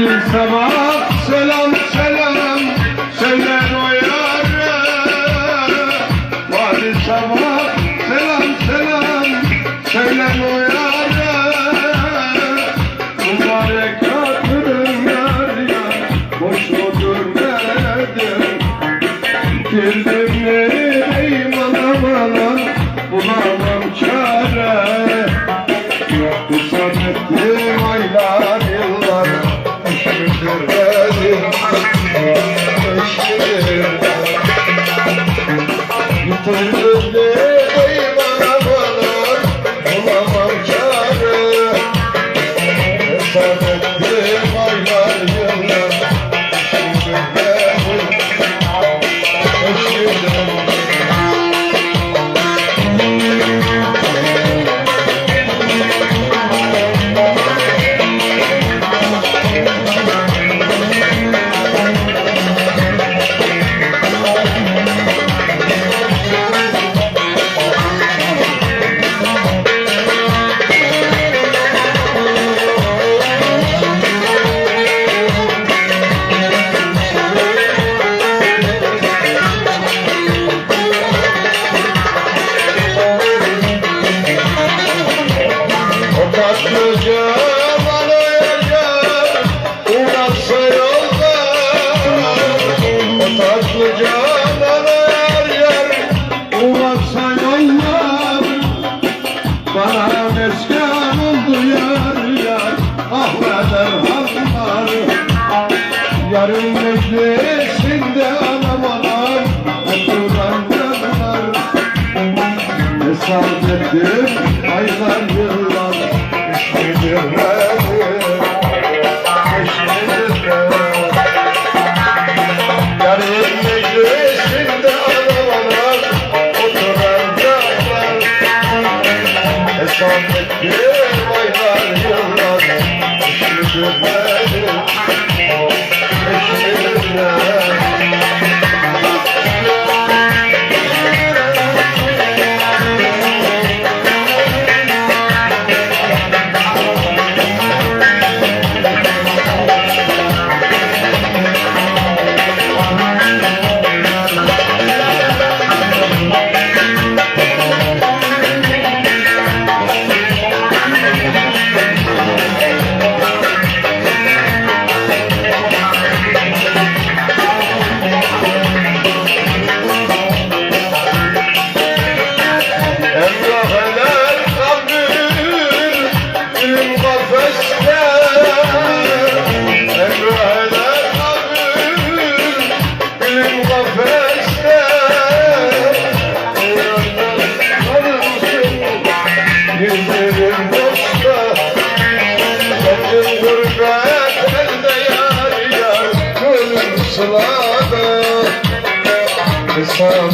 Gittin sabah selam selam söyler o yâre. Vadi sabah selam selam söyler o yâre. Mübarek hatırın yar yar boş mudur nedir Girdim nereyim bana bulamam çare Thank you. Bana meskan oldu yar. Yar Ahveder hallar Yarın meclisinde Yeah.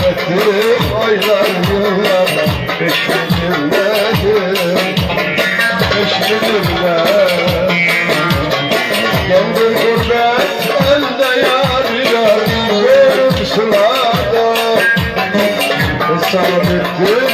Ettim aylar yıllar Peşmindirledim Peşmindirler Kendim gurbet elde yar yar Görüm sılada Hesap